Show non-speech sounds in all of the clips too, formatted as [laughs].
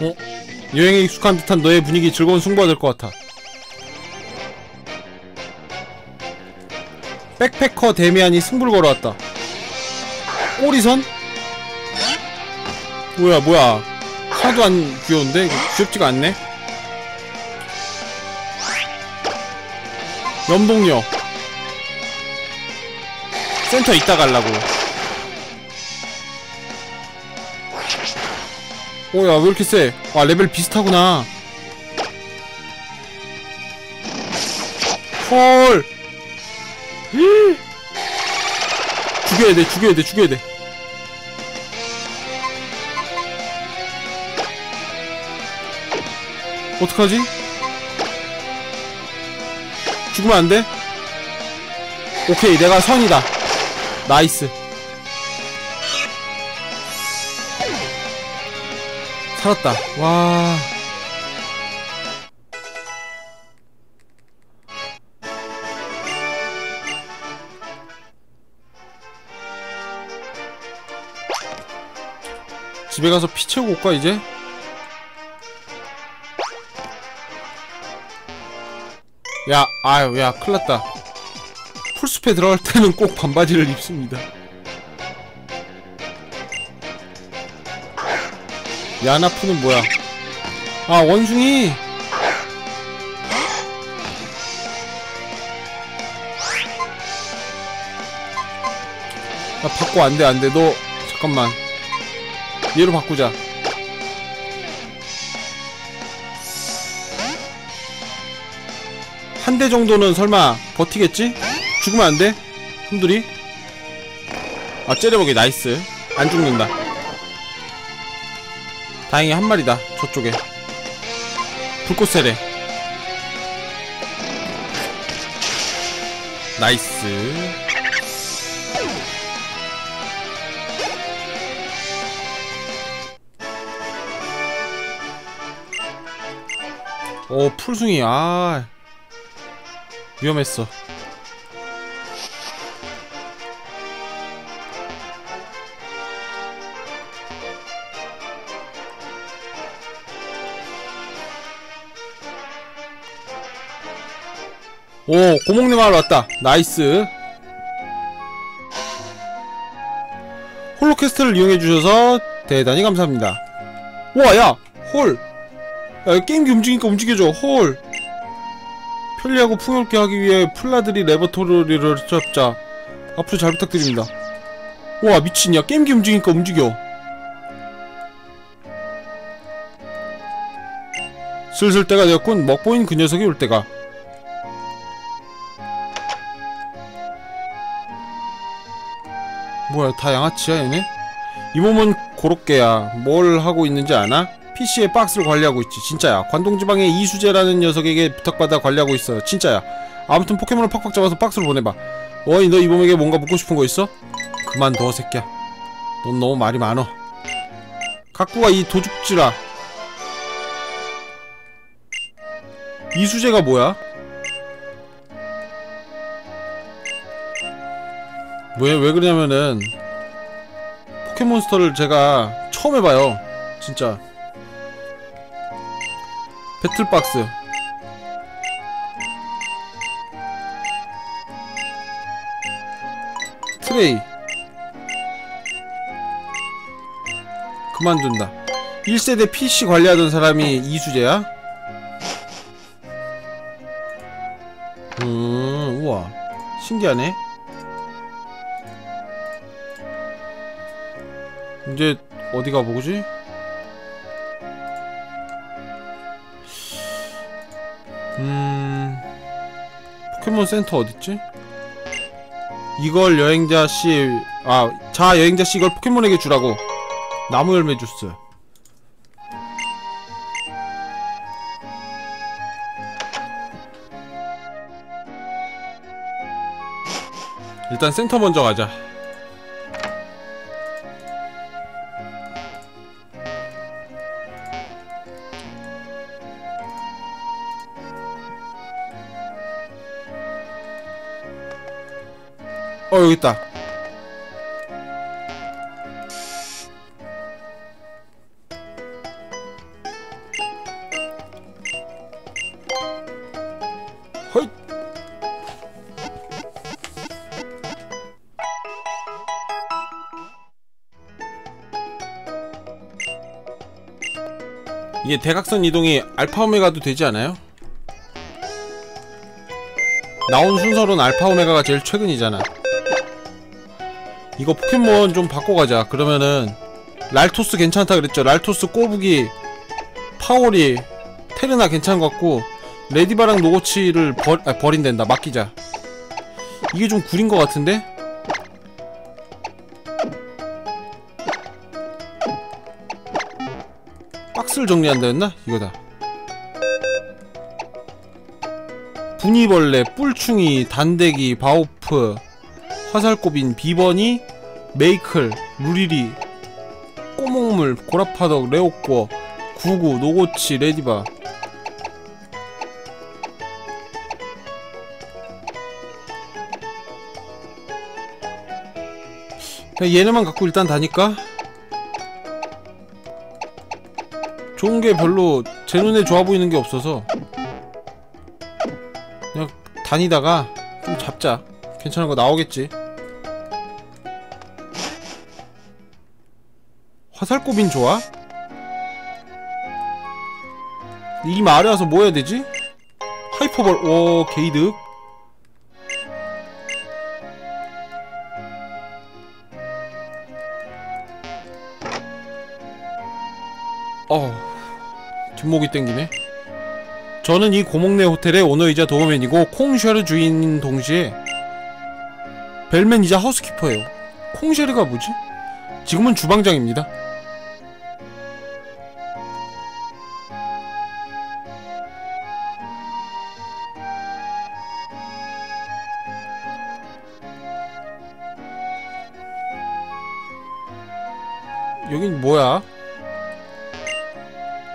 어? 여행에 익숙한 듯한 너의 분위기 즐거운 승부가 될 것 같아 백패커 데미안이 승부를 걸어왔다 오리선? 뭐야 뭐야 하나도 안 귀여운데? 귀엽지가 않네? 연봉녀 센터 이따 갈라고 오야 왜 이렇게 세? 아 레벨 비슷하구나 헐 히! [gasps] 죽여야 돼 죽여야 돼 죽여야 돼 어떡하지? 죽으면 안 돼? 오케이 내가 선이다 나이스 살았다. 와. 집에 가서 피 채우고 올까 이제? 야 아유 야 큰일났다. 풀숲에 들어갈 때는 꼭 반바지를 입습니다 야나푸는 뭐야? 아 원숭이. 나 바꿔 안돼 안돼. 너 잠깐만. 얘로 바꾸자. 한 대 정도는 설마 버티겠지? 죽으면 안 돼? 흔들이? 아 째려보기. 나이스. 안 죽는다 다행히 한 마리다 저쪽에. 불꽃 세례. 나이스. 오 풀숭이. 아 위험했어 오 고목내 마을 왔다. 나이스. 홀로캐스트를 이용해주셔서 대단히 감사합니다. 우와 야! 홀! 야 게임기 움직이니까 움직여줘 홀! 편리하고 풍요롭게 하기 위해 플라들이 레버토리를 잡자. 앞으로 잘 부탁드립니다. 우와 미친 야 게임기 움직이니까 움직여. 슬슬 때가 되었군. 먹보인 그 녀석이 올 때가 뭐야 다 양아치야 얘네? 이 몸은 고로케야. 뭘 하고 있는지 아나? PC에 박스를 관리하고 있지. 진짜야. 관동지방의 이수재라는 녀석에게 부탁받아 관리하고 있어. 진짜야. 아무튼 포켓몬을 팍팍 잡아서 박스를 보내봐. 어이 너 이 몸에게 뭔가 묻고 싶은 거 있어? 그만둬 새끼야. 넌 너무 말이 많어. 갖고 와이 도둑질아. 이수재가 뭐야? 왜, 왜 그러냐면은 포켓몬스터를 제가 처음 해봐요. 진짜. 배틀박스. 트레이. 그만둔다. 1세대 PC 관리하던 사람이 이수재야? 음 우와. 신기하네 이제 어디가 보지? 음... 포켓몬 센터 어딨지? 이걸 여행자 씨 아, 자 여행자 씨 이걸 포켓몬에게 주라고 나무 열매 주스 일단 센터 먼저 가자 여기 있다. 이게 대각선 이동이 알파 오메가도 되지 않아요? 나온 순서로는 알파 오메가가 제일 최근이잖아 이거 포켓몬 좀 바꿔가자. 그러면은 랄토스 괜찮다 그랬죠? 랄토스 꼬부기 파오리 테르나 괜찮은 것 같고 레디바랑 노고치를 버, 아, 버린댄다. 맡기자. 이게 좀 구린 것 같은데? 박스를 정리한다 했나? 이거다. 분이벌레, 뿔충이, 단대기, 바오프 화살꼬빈, 비버니, 메이클, 루리리 꼬목물, 고라파덕, 레오꼬 구구, 노고치, 레디바. 얘네만 갖고 일단 다니까? 좋은 게 별로 제 눈에 좋아 보이는 게 없어서. 그냥 다니다가 좀 잡자. 괜찮은 거 나오겠지 화살꼬빈 좋아? 이 마을에 와서 뭐 해야 되지? 하이퍼볼 오 게이득 어 뒷목이 땡기네 저는 이 고목내 호텔의 오너이자 도어맨이고 콩쉐르 주인인 동시에 벨맨이자 하우스키퍼예요 콩쉐르가 뭐지? 지금은 주방장입니다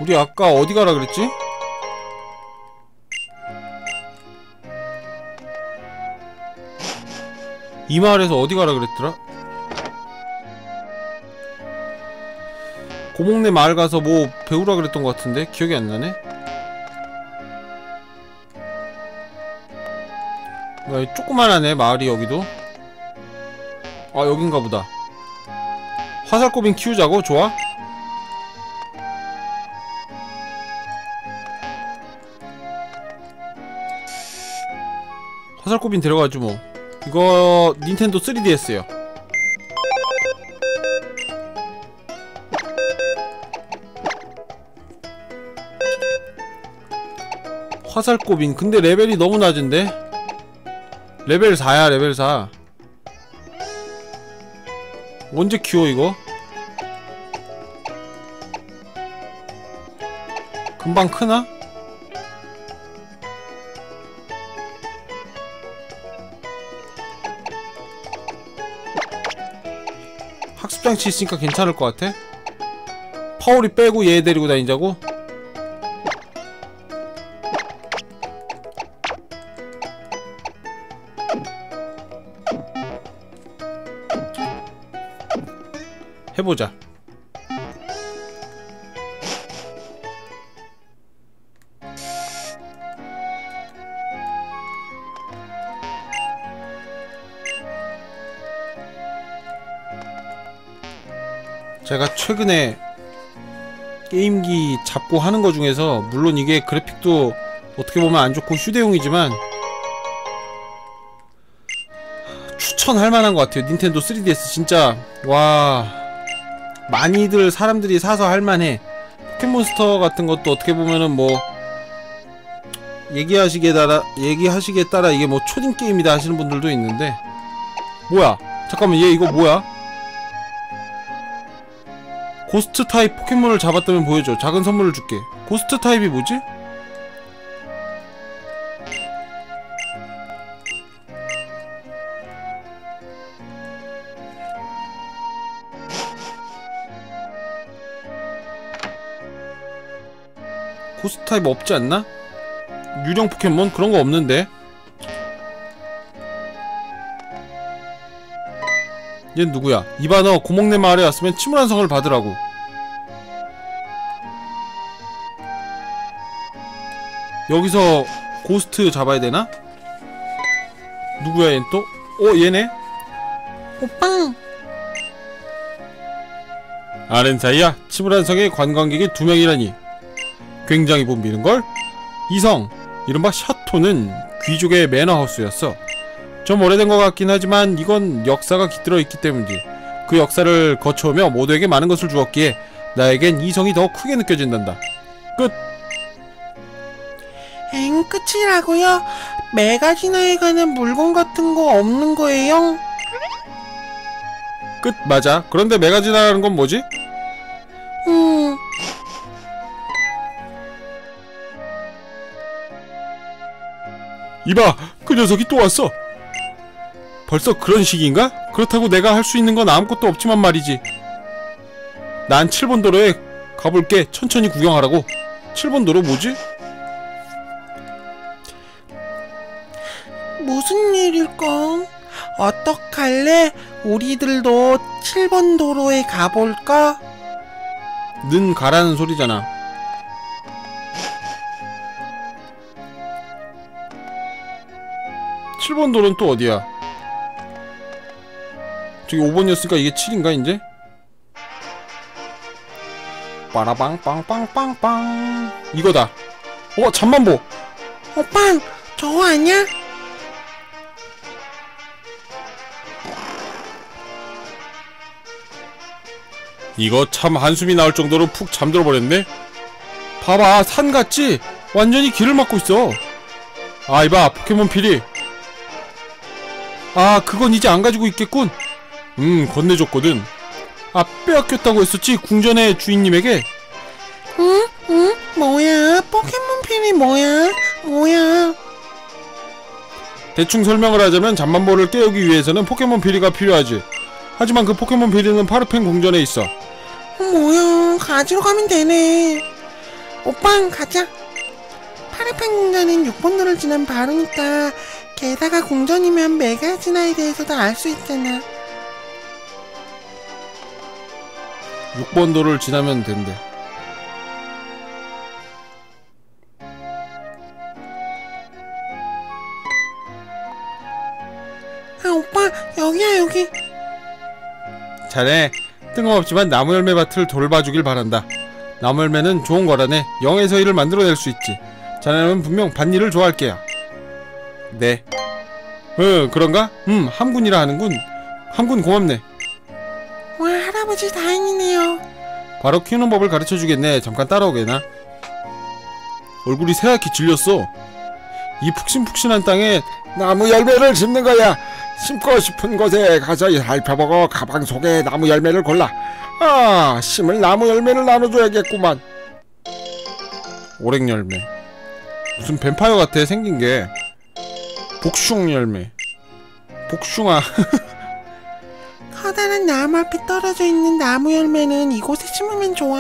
우리 아까 어디 가라 그랬지? 이 마을에서 어디 가라 그랬더라? 고목내 마을 가서 뭐 배우라 그랬던 것 같은데 기억이 안 나네? 야, 조그만하네 마을이 여기도 아 여긴가 보다 화살꼬빈 키우자고? 좋아? 화살꼬빈 데려가죠 뭐 이거 닌텐도 3DS요 화살꼬빈 근데 레벨이 너무 낮은데? 레벨 4야 레벨 4 언제 키워 이거? 금방 크나? 학습장치 있으니까 괜찮을 것 같아? 파울이 빼고 얘 데리고 다니자고? 해보자 최근에 게임기 잡고 하는 거 중에서 물론 이게 그래픽도 어떻게 보면 안 좋고 휴대용이지만 추천할 만한 것 같아요. 닌텐도 3DS 진짜 와 많이들 사람들이 사서 할만해. 포켓몬스터 같은 것도 어떻게 보면은 뭐 얘기하시기에 따라 얘기하시기에 따라 이게 뭐 초딩 게임이다 하시는 분들도 있는데. 뭐야? 잠깐만 얘 이거 뭐야 고스트 타입 포켓몬을 잡았다면 보여줘 작은 선물을 줄게 고스트 타입이 뭐지? 고스트 타입 없지 않나? 유령 포켓몬? 그런 거 없는데 얜 누구야? 이바너 고목내 마을에 왔으면 침울한 성을 받으라고 여기서 고스트 잡아야 되나? 누구야 얘 또? 어 얘네? 오빠, 아는 사이야 치브란 성에 관광객이 두 명이라니 굉장히 붐비는걸? 이성 이른바 샤토는 귀족의 매너하우스였어 좀 오래된 것 같긴 하지만 이건 역사가 깃들어 있기 때문이지 그 역사를 거쳐오며 모두에게 많은 것을 주었기에 나에겐 이성이 더 크게 느껴진단다 끝 엥, 끝이라고요? 메가지나에 가는 물건 같은 거 없는 거예요? 끝 맞아 그런데 메가지나라는 건 뭐지? 음, 이봐 그 녀석이 또 왔어 벌써 그런 시기인가? 그렇다고 내가 할 수 있는 건 아무것도 없지만 말이지 난 7번 도로에 가볼게 천천히 구경하라고 7번 도로 뭐지? 무슨 일일까? 어떡할래? 우리들도 7번 도로에 가볼까? 는 가라는 소리잖아 칠번 도로는 또 어디야? 저기 5번이었으니까 이게 7인가 이제? 빠라방 빵빵빵빵 이거다 어 잠만보 오빠, 저거 아니야? 이거 참 한숨이 나올 정도로 푹 잠들어 버렸네. 봐봐, 산 같지? 완전히 길을 막고 있어. 아, 이봐, 포켓몬 피리. 아, 그건 이제 안 가지고 있겠군. 음, 건네줬거든. 아, 빼앗겼다고 했었지, 궁전의 주인님에게. 응? 응? 뭐야? 포켓몬 필이 뭐야? 뭐야? 대충 설명을 하자면 잠만보를 깨우기 위해서는 포켓몬 피리가 필요하지. 하지만 그 포켓몬 피리는 파르펜 궁전에 있어. 뭐야? 가지러 가면 되네. 오빠, 가자. 파르판 궁전은 6번도를 지난 바로니까 게다가 궁전이면 메가지나에 대해서도 알 수 있잖아. 6번 도를 지나면 된대. 아, 오빠, 여기야, 여기. 자네 뜬금없지만 나무 열매 밭을 돌봐주길 바란다. 나무 열매는 좋은 거라네. 영에서 일을 만들어낼 수 있지. 자네는 분명 밭일을 좋아할 게야. 네. 어 그런가? 음 함군이라 하는군. 함군 고맙네. 와, 할아버지 다행이네요. 바로 키우는 법을 가르쳐주겠네. 잠깐 따라오게나. 얼굴이 새하얗게 질렸어. 이 푹신푹신한 땅에 나무 열매를 심는 거야. 심고 싶은 곳에 가서 살펴보고 가방 속에 나무 열매를 골라. 아, 심을 나무 열매를 나눠줘야겠구만. 오랭 열매. 무슨 뱀파이어 같아 생긴 게. 복숭 열매. 복숭아. [laughs] 커다란 나무 앞에 떨어져 있는 나무 열매는 이곳에 심으면 좋아.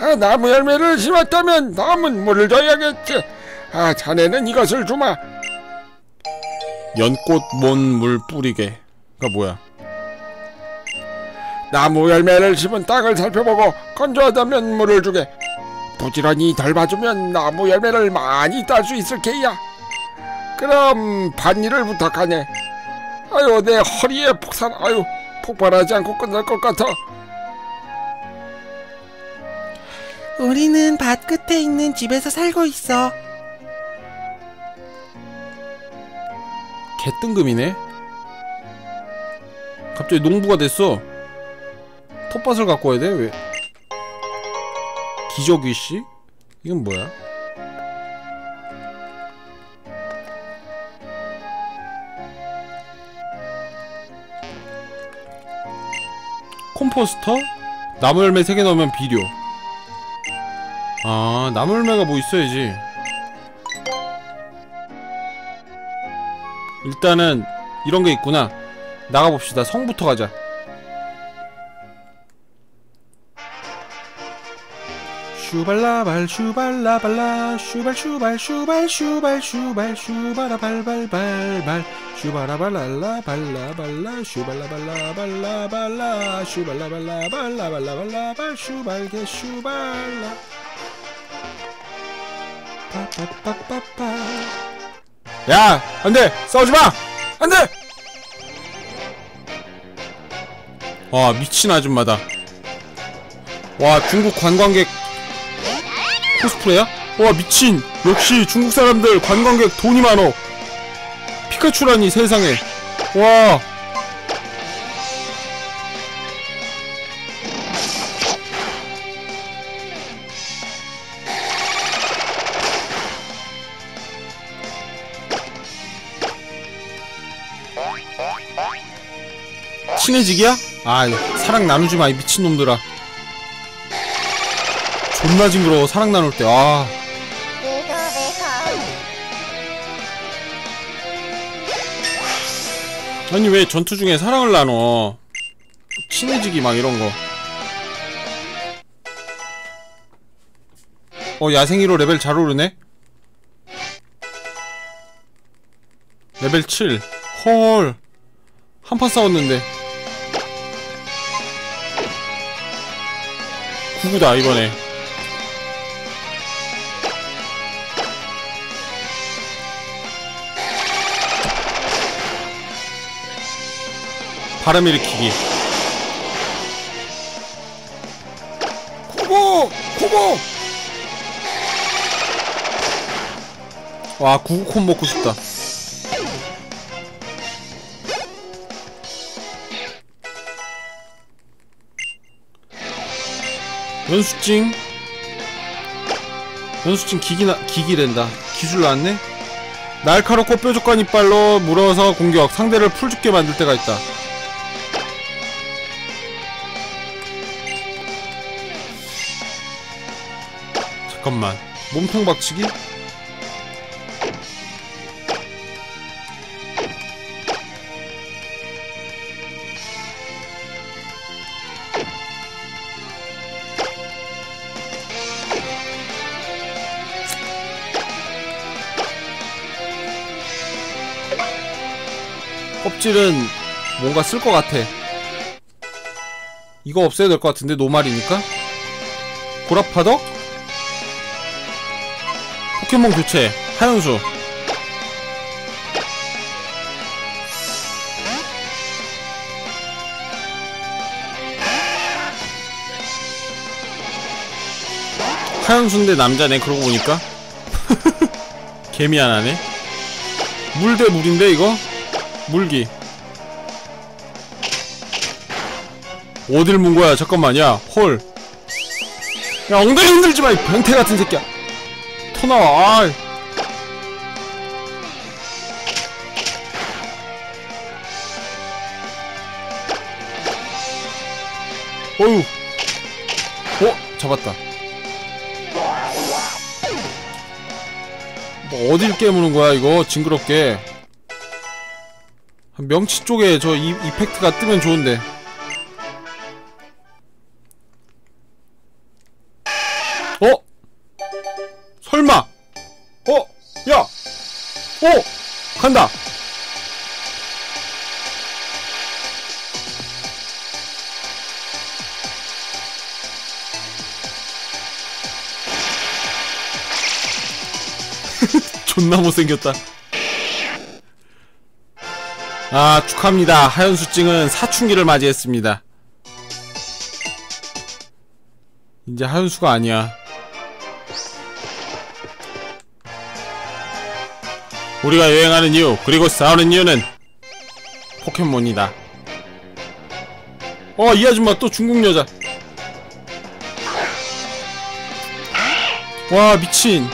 아, 나무 열매를 심었다면 남은 물을 줘야겠지. 아, 자네는 이것을 주마. 연꽃 몬물 뿌리게. 가 뭐야? 나무 열매를 심은 땅을 살펴보고 건조하다면 물을 주게. 부지런히 덜 봐주면 나무 열매를 많이 딸 수 있을 게야. 그럼 밭일을 부탁하네. 아유 내 허리에 폭산 아유 폭발하지 않고 끝날 것 같아. 우리는 밭 끝에 있는 집에서 살고 있어. 개뜬금이네. 갑자기 농부가 됐어. 텃밭을 갖고 와야 돼? 왜? 기저귀 씨? 이건 뭐야? 콤포스터? 나무 열매 3개 넣으면 비료. 아, 나무 열매가 뭐 있어야지. 일단은 이런 게 있구나. 나가봅시다. 성부터 가자. 슈발라발 슈발라발라 슈발 슈발 슈발 슈발 슈발 슈바라발발발발 슈바라발랄라 발라발라 슈발라발라 발라발라 슈발라발라 발라발라발라 발 슈발게 슈발라. 야 안돼 싸우지마! 안돼! 와 미친 아줌마다. 와 중국 관광객 코스프레야? 와 미친. 역시 중국 사람들 관광객 돈이 많어 피카츄라니 세상에. 와. 친해지기야? 아 사랑 나누지 마 이 미친놈들아. 존나 징그러워 사랑 나눌 때아 아니 왜 전투 중에 사랑을 나눠? 친해지기 막 이런거. 어 야생이로 레벨 잘 오르네? 레벨 7 헐. 한 판 싸웠는데. 구구다 이번에 바람 일으키기. 쿠보 쿠보 와 구구콘 먹고 싶다. 연수증? 연수증 기기나 기기된다. 기술 나왔네? 날카롭고 뾰족한 이빨로 물어서 공격. 상대를 풀 죽게 만들 때가 있다 잠깐만 몸통 박치기? 껍질은 뭔가 쓸 것 같아 이거 없애야 될 것 같은데 노말이니까 고라파덕? 포켓몬 교체 하연수 하연수인데 남자네 그러고 보니까. [laughs] 개미 하나네. 물 대 물인데 이거? 물기. 어딜 문 거야? 잠깐만 야헐야 엉덩이 흔들지 마 이 변태 같은 새끼야 토 나와. 아이. 어휴. 어? 잡았다. 뭐 어딜 깨무는 거야 이거? 징그럽게. 명치 쪽에 저 이, 이펙트가 뜨면 좋은데. 어? 설마 어? 야! 어! 간다! [laughs] 존나 못생겼다 아 축하합니다 하연수증은 사춘기를 맞이했습니다 이제 하연수가 아니야 우리가 여행하는 이유 그리고 싸우는 이유는 포켓몬이다. 어이 아줌마 또 중국 여자. 와 미친.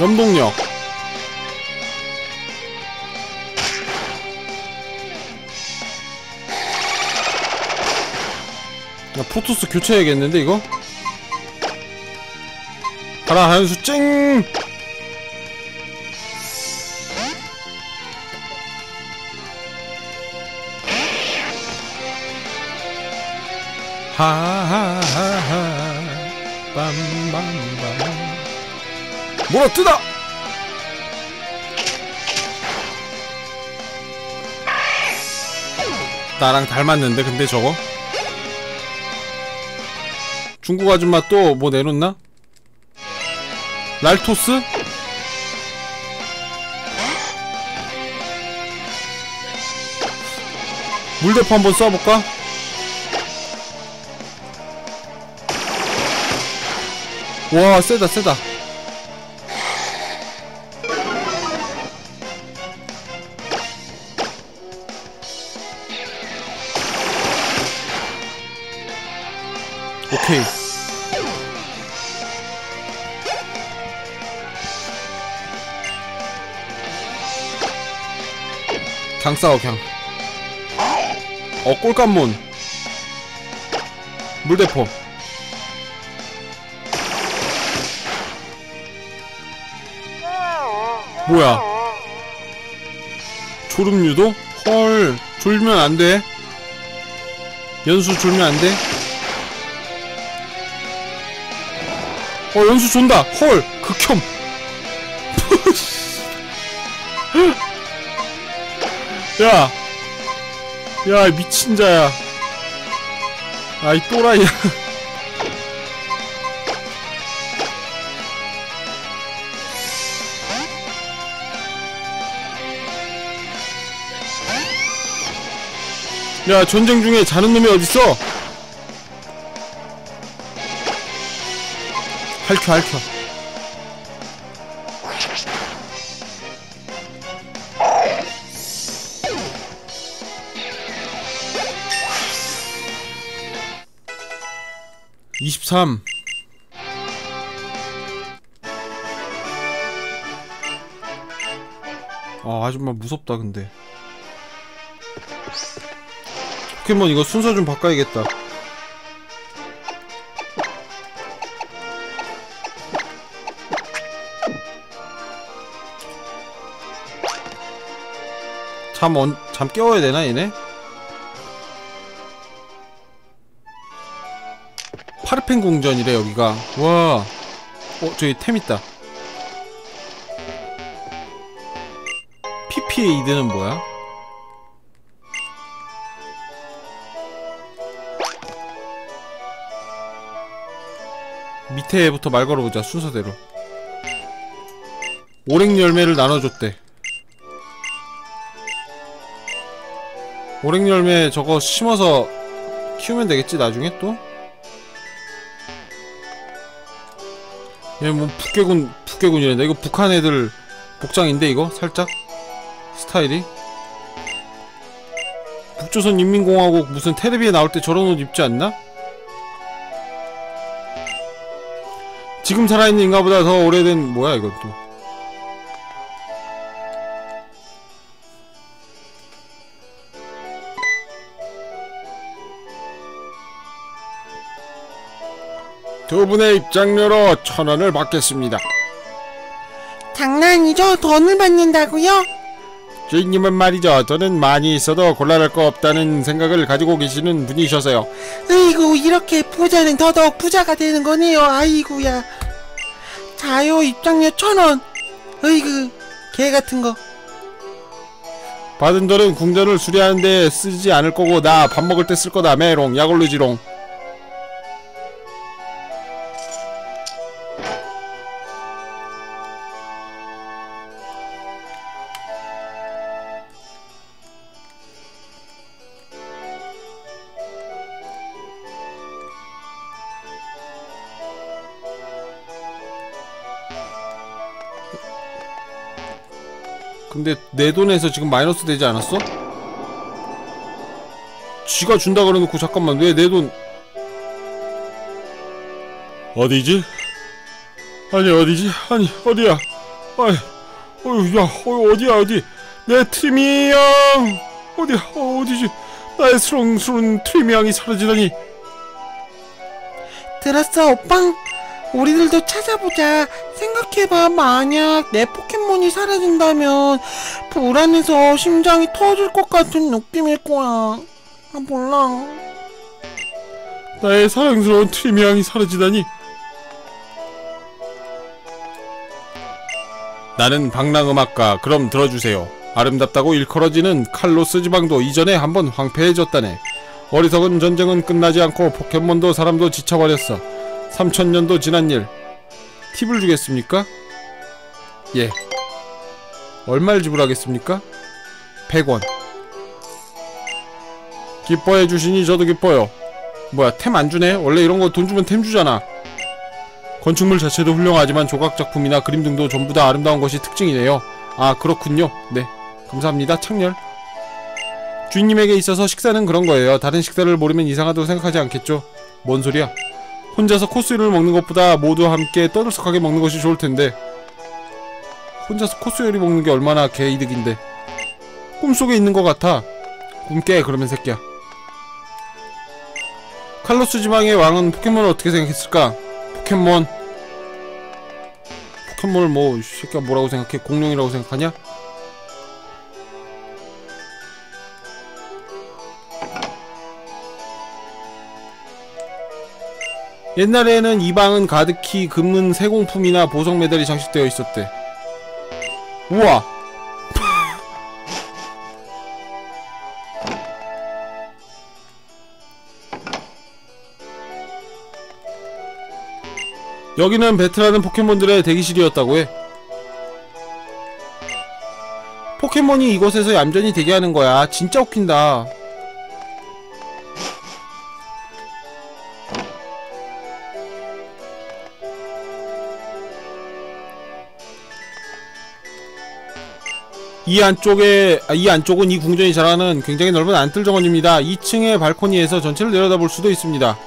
염동력 포토스 교체해야겠는데 이거? 가라 하연수 찡! 하하하하 빰빰빰 물어뜯어! 나랑 닮았는데 근데 저거? 중국 아줌마 또 뭐 내놓나? 랄토스? 물대포 한번 쏴볼까? 와 세다 세다 그냥 싸워 그냥 어 꼴감몬 물대포. 뭐야? 졸음유도? 헐 졸면 안돼. 연수 졸면 안돼. 어 연수 존다. 헐 극혐 야, 야 미친 자야. 아이 또라이야. 야 전쟁 중에 자는 놈이 어딨어? 할켜 할켜. 이십삼. 아 아줌마 무섭다 근데 포켓몬 이거 순서 좀 바꿔야겠다 잠, 언, 잠 깨워야 되나 얘네? 파르펜 궁전이래 여기가. 와. 어, 저기 템 있다. PP의 이드는 뭐야? 밑에부터 말 걸어보자 순서대로. 오랭 열매를 나눠줬대. 오랭 열매 저거 심어서 키우면 되겠지 나중에 또? 얘뭐 북괴군 북괴군이란다. 이거 북한 애들 복장인데 이거? 살짝? 스타일이? 북조선 인민공화국 무슨 텔레비에 나올 때 저런 옷 입지 않나? 지금 살아있는 인가보다 더 오래된 뭐야 또 두 분의 입장료로 천 원을 받겠습니다. 장난이죠? 돈을 받는다고요? 주인님은 말이죠. 저는 많이 있어도 곤란할 거 없다는 생각을 가지고 계시는 분이셔서요. 으이구 이렇게 부자는 더더욱 부자가 되는 거네요 아이구야 자요 입장료 천 원 으이구 개 같은 거 받은 돈은 궁전을 수리하는 데 쓰지 않을 거고 나 밥 먹을 때 쓸 거다 메롱 약올르지롱 근데 내 돈에서 지금 마이너스 되지 않았어? 지가 준다 그래놓고 잠깐만 왜 내 돈 어디지? 아니 어디지? 아니 어디야? 아이 어휴 야 어, 어디야 어디 내 트리미 양 어디야 어, 어디지 나의 수렁수렁 트리미 양이 사라지다니 들었어 오빵 우리들도 찾아보자. 생각해봐. 만약 내 포켓몬이 사라진다면 불안해서 심장이 터질 것 같은 느낌일 거야. 아 몰라. 나의 사랑스러운 트리미 양이 사라지다니. 나는 방랑음악가 그럼 들어주세요. 아름답다고 일컬어지는 칼로스 지방도 이전에 한번 황폐해졌다네. 어리석은 전쟁은 끝나지 않고 포켓몬도 사람도 지쳐버렸어. 3천년도 지난 일. 팁을 주겠습니까? 예. 얼마를 지불하겠습니까? 100원. 기뻐해 주시니 저도 기뻐요. 뭐야, 템 안 주네? 원래 이런 거 돈 주면 템 주잖아. 건축물 자체도 훌륭하지만 조각 작품이나 그림 등도 전부 다 아름다운 것이 특징이네요. 아, 그렇군요. 네. 감사합니다. 창렬. 주인님에게 있어서 식사는 그런 거예요. 다른 식사를 모르면 이상하다고 생각하지 않겠죠? 뭔 소리야? 혼자서 코스 요리를 먹는 것보다 모두 함께 떠들썩하게 먹는 것이 좋을 텐데. 혼자서 코스 요리 먹는 게 얼마나 개이득인데. 꿈속에 있는 것 같아. 꿈깨 그러면 새끼야. 칼로스 지방의 왕은 포켓몬을 어떻게 생각했을까? 포켓몬 포켓몬을 뭐, 이 새끼야 뭐라고 생각해? 공룡이라고 생각하냐? 옛날에는 이 방은 가득히 금은 세공품이나 보석 메달이 장식되어 있었대. 우와! [laughs] 여기는 배틀하는 포켓몬들의 대기실이었다고 해. 포켓몬이 이곳에서 얌전히 대기하는 거야. 진짜 웃긴다. 이 안쪽에 아, 이 안쪽은 이 궁전이 자라는 굉장히 넓은 안뜰 정원입니다. 2층의 발코니에서 전체를 내려다볼 수도 있습니다.